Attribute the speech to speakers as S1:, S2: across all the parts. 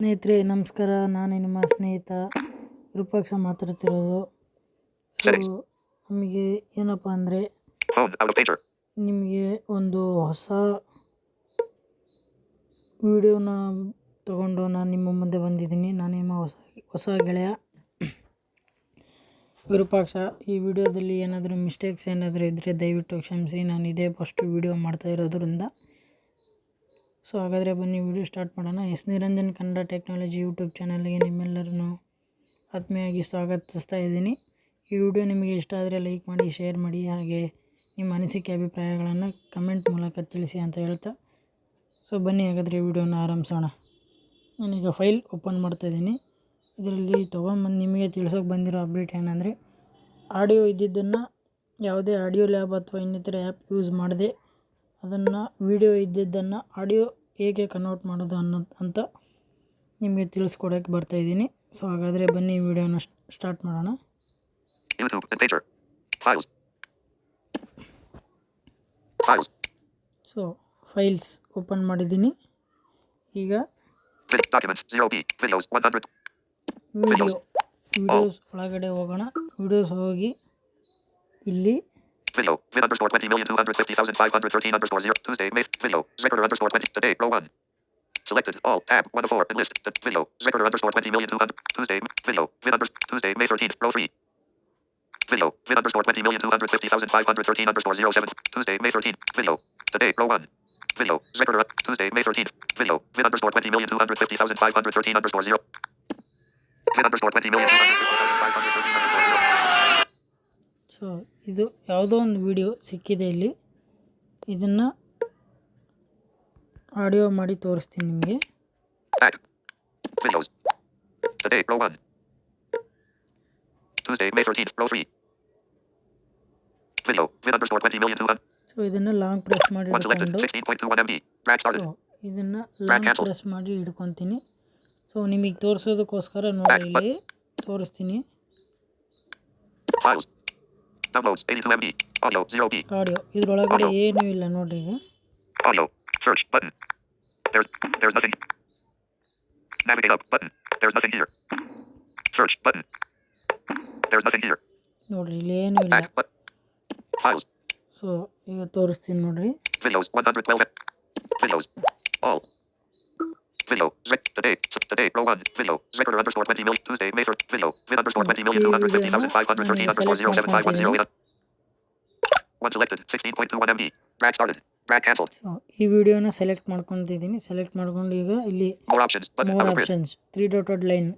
S1: ಸ್ನೇಹಿತರೆ ನಮಸ್ಕಾರ. ನಾನು ನಿಮ್ಮ ಸ್ನೇಹಿತ ವಿರೂಪಾಕ್ಷ ಮಾತಾಡ್ತಿರೋದು. ಸೊ. ನಮಗೆ ಏನಪ್ಪ ಅಂದರೆ. ನಿಮಗೆ ಒಂದು ಹೊಸ ವಿಡಿಯೋನ ತಗೊಂಡು ನಾನು ನಿಮ್ಮ ಮುಂದೆ ಬಂದಿದ್ದೀನಿ. ನಾನು ನಿಮ್ಮ ಹೊಸ ಹೊಸ ಗೆಳೆಯ. ವಿರೂಪಾಕ್ಷ ಈ ವಿಡಿಯೋದಲ್ಲಿ ಏನಾದರೂ ಮಿಸ್ಟೇಕ್ಸ್ ಏನಾದರೂ ಇದ್ದರೆ ದಯವಿಟ್ಟು ಕ್ಷಮಿಸಿ. ನಾನು ಇದೇ ಫಸ್ಟ್ ವಿಡಿಯೋ ಮಾಡ್ತಾ ಇರೋದ್ರಿಂದ ಸೊ ಹಾಗಾದರೆ ಬನ್ನಿ ವಿಡಿಯೋ ಸ್ಟಾರ್ಟ್ ಮಾಡೋಣ. S Niranjan Kannada technology YouTube ಚಾನಲ್ಗೆ ನಿಮ್ಮೆಲ್ಲರನ್ನು ಆತ್ಮೀಯವಾಗಿ ಸ್ವಾಗತಿಸ್ತಾ ಇದ್ದೀನಿ. ಈ ವಿಡಿಯೋ ನಿಮಗೆ ಇಷ್ಟ ಆದರೆ ಲೈಕ್ ಮಾಡಿ, ಶೇರ್ ಮಾಡಿ, ಹಾಗೆ ನಿಮ್ಮ ಅನಿಸಿಕೆ, ಅಭಿಪ್ರಾಯಗಳನ್ನು ಕಮೆಂಟ್ ಮೂಲಕ ತಿಳಿಸಿ ಅಂತ ಹೇಳ್ತಾ. ಸೊ ಬನ್ನಿ ಹಾಗಾದರೆ ವಿಡಿಯೋನ ಆರಂಭಿಸೋಣ. ನಾನೀಗ ಫೈಲ್ ಓಪನ್ ಮಾಡ್ತಾಯಿದ್ದೀನಿ ಇದರಲ್ಲಿ ತೊಗೊಂಬಂದು ನಿಮಗೆ ತಿಳಿಸೋಕೆ ಬಂದಿರೋ ಅಪ್ಡೇಟ್ ಏನಂದರೆ, ಆಡಿಯೋ ಇದ್ದಿದ್ದನ್ನು ಯಾವುದೇ ಆಡಿಯೋ ಲ್ಯಾಬ್ ಅಥವಾ ಇನ್ನಿತರ ಆ್ಯಪ್ ಯೂಸ್ ಮಾಡದೆ ಅದನ್ನು ವಿಡಿಯೋ ಇದ್ದಿದ್ದನ್ನು ಆಡಿಯೋ ಹೇಗೆ ಕನ್ವರ್ಟ್ ಮಾಡೋದು ಅನ್ನೋದು ಅಂತ ನಿಮಗೆ ತಿಳಿಸ್ಕೊಡೋಕ್ಕೆ ಬರ್ತಾಯಿದ್ದೀನಿ ಸೊ ಹಾಗಾದರೆ ಬನ್ನಿ ವಿಡಿಯೋನ ಸ್ಟಾರ್ಟ್ ಮಾಡೋಣ. ಸೊ ಫೈಲ್ಸ್ ಓಪನ್ ಮಾಡಿದ್ದೀನಿ ಈಗ
S2: Vid- documents 0B. Videos 100.
S1: Video videos ಒಳಗಡೆ ಹೋಗೋಣ ವಿಡಿಯೋಸ್ ಹೋಗಿ ಇಲ್ಲಿ
S2: Video. Vid underscore 20 million 250,513 underscore 0. Tuesday. May. Video. Recorder underscore 20. Today. Row 1. Selected. All. Tab. 1 of 4. And list. The video. Recorder underscore 20 million 200. Tuesday. Video. Vid underscore. Tuesday. May 13th. Row 3. Video. Vid underscore 20 million 250,513 underscore 07. Tuesday. May 13th. Video. Today. Row 1. Video. Recorder. Tuesday. May 13th. Video. Vid underscore 20 million 250,513 underscore 0. Vid underscore 20 million 250,513 underscore 0.
S1: So ಇದು ಯಾವುದೋ ಒಂದು video ಸಿಕ್ಕಿದೆ ಇಲ್ಲಿ. ಇದನ್ನ audio ಮಾಡಿ ತೋರಿಸ್ತೀನಿ ನಿಮಗೆ. So ಇದನ್ನು ಲಾಂಗ್ ಪ್ರೆಸ್ ಮಾಡಿ ಇದನ್ನು ಲಾಂಗ್ ಪ್ರೆಸ್ ಮಾಡಿ ಇಟ್ಕೊತೀನಿ ಸೊ ನಿಮಗೆ ತೋರಿಸೋದಕ್ಕೋಸ್ಕರ ನೋಡಿ ತೋರಿಸ್ತೀನಿ.
S2: Downloads 82 MB. Audio 0B.
S1: Audio ಇದ್ರೊಳಗಡೆ
S2: Audio.
S1: ಏನೂ ಇಲ್ಲ ನೋಡ್ರಿ ಈಗ
S2: Audio. Search button. There's there's nothing. Navigate up button. There's nothing here. Search button. There's nothing here.
S1: ನೋಡ್ರಿ ಇಲ್ಲಿ ಏನೂ ಇಲ್ಲ
S2: Back but files.
S1: ಸೊ ಈಗ ತೋರಿಸ್ತೀನಿ ನೋಡ್ರಿ
S2: Videos 112. Videos. All. Video. Rec- today. Today. Row 1. Video. Record underscore 20 million. Tuesday. May 1st. Video. Vid underscore 20 million. 250,513 underscore 07510. One selected. 16.21 MB. Drag started. Drag cancelled.
S1: So ಈ ವಿಡಿಯೋನ select ಮಾಡ್ಕೊತಿದ್ದೀನಿ select ಮಾಡ್ಕೊಂಡು ಈಗ ಇಲ್ಲಿ
S2: More options. Button.
S1: More
S2: Out grid.
S1: Options three dotted line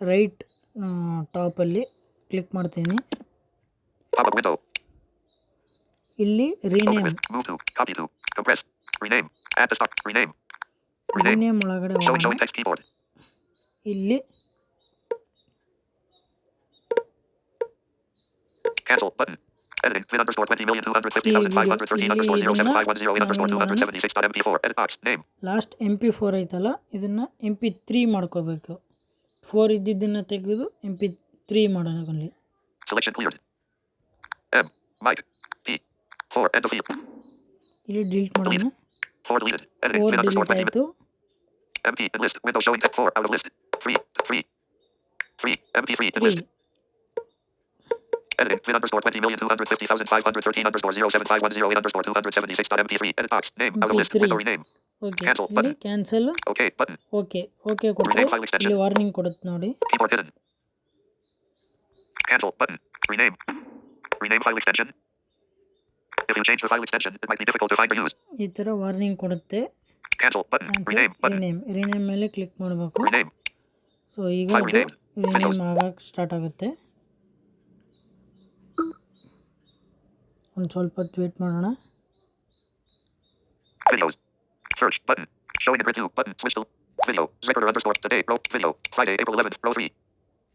S1: right ಟಾಪಲ್ಲಿ click ಮಾಡ್ತೀನಿ
S2: Pop up window.
S1: ಇಲ್ಲಿ
S2: Open
S1: rename
S2: with. Move to. Copy to. Compress. Rename. Add to stock. Rename. Rename
S1: ಒಳಗಡೆ. ಇಲ್ಲಿ
S2: Cancel button. Editing. Vid underscore 20 million 250,513 underscore 07510 underscore 276.mp4. Edit box. Name.
S1: Last M P four ಐತಲ್ಲ ಇದನ್ನು M P three ಮಾಡ್ಕೋಬೇಕು four ಇದ್ದಿದ್ದನ್ನು ತೆಗೆದು M P three ಮಾಡೋಣ ಅಲ್ಲಿ
S2: Selection cleared. M. Mike. P. 4. End of field.
S1: ಇಲ್ಲಿ delete ಮಾಡೋಣ
S2: 4 deleted. Editing.
S1: Four
S2: Vid underscore
S1: delete
S2: 20
S1: ಆಯಿತು
S2: MP. And list. Window showing text 4. Out of list. 3. 3. 3. MP3. And
S1: three
S2: list. Editing. Vid underscore 20 million 250,513 underscore 07510 underscore 276.mp3. Edit box. Name. Out of list.
S1: MP3.
S2: Window rename.
S1: Okay
S2: Cancel
S1: ಇಲ್ಲಿ
S2: button.
S1: Cancel
S2: OK. Button.
S1: Okay okay ಕೊಟ್ಟು
S2: Rename file extension.
S1: ಇಲ್ಲಿ warning ಕೊಡುತ್ತೆ ನೋಡಿ
S2: Keyboard hidden. Cancel button. Rename. Rename file extension. If you change the file extension, it might be difficult to find or use.
S1: ಈ ಥರ warning ಕೊಡುತ್ತೆ
S2: Cancel button.
S1: Cancel
S2: Rename button.
S1: Rename rename ಮೇಲೆ click ಮಾಡಬೇಕು
S2: Rename.
S1: So ಈಗ
S2: File
S1: ಅದು
S2: rename.
S1: Rename ಆಗಕ್ಕೆ start ಆಗುತ್ತೆ ಒಂದು ಸ್ವಲ್ಪ ಹೊತ್ತು ವೇಟ್ ಮಾಡೋಣ
S2: Videos. Search button. Showing in grid 2 button. Switch to video. Recorder underscore today. Row. Video. Friday, April 11th. Row 3.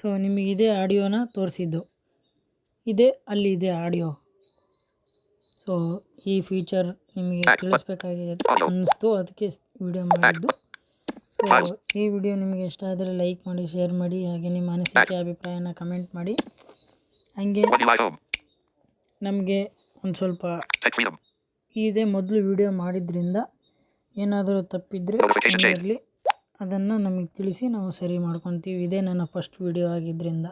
S1: So ನಿಮಗೆ ಇದೇ ಆಡಿಯೋನ ತೋರಿಸಿದ್ದು ಇದೇ ಅಲ್ಲಿ ಇದೆ ಆಡಿಯೋ ಸೊ ಈ ಫೀಚರ್ ನಿಮಗೆ ತಿಳಿಸ್ಬೇಕಾಗಿದೆ ಅನ್ನಿಸ್ತು ಅದಕ್ಕೆ ವಿಡಿಯೋ ಮಾಡಿದ್ದು ಸೊ ಈ ವಿಡಿಯೋ ನಿಮಗೆ ಇಷ್ಟ ಆದರೆ ಲೈಕ್ ಮಾಡಿ ಶೇರ್ ಮಾಡಿ ಹಾಗೆ ನಿಮ್ಮ ಅನಿಸಿಕೆ ಅಭಿಪ್ರಾಯನ ಕಮೆಂಟ್ ಮಾಡಿ ಹಾಗೆ. ನಮಗೆ ಒಂದು ಸ್ವಲ್ಪ ಇದೇ ಮೊದಲು ವಿಡಿಯೋ ಮಾಡಿದ್ರಿಂದ ಏನಾದರೂ ತಪ್ಪಿದರೆ. ಇರಲಿ ಅದನ್ನು ನಮಗೆ ತಿಳಿಸಿ ನಾವು ಸರಿ ಮಾಡ್ಕೊತೀವಿ. ಇದೇ ನನ್ನ ಫಸ್ಟ್ ವಿಡಿಯೋ ಆಗಿದ್ದರಿಂದ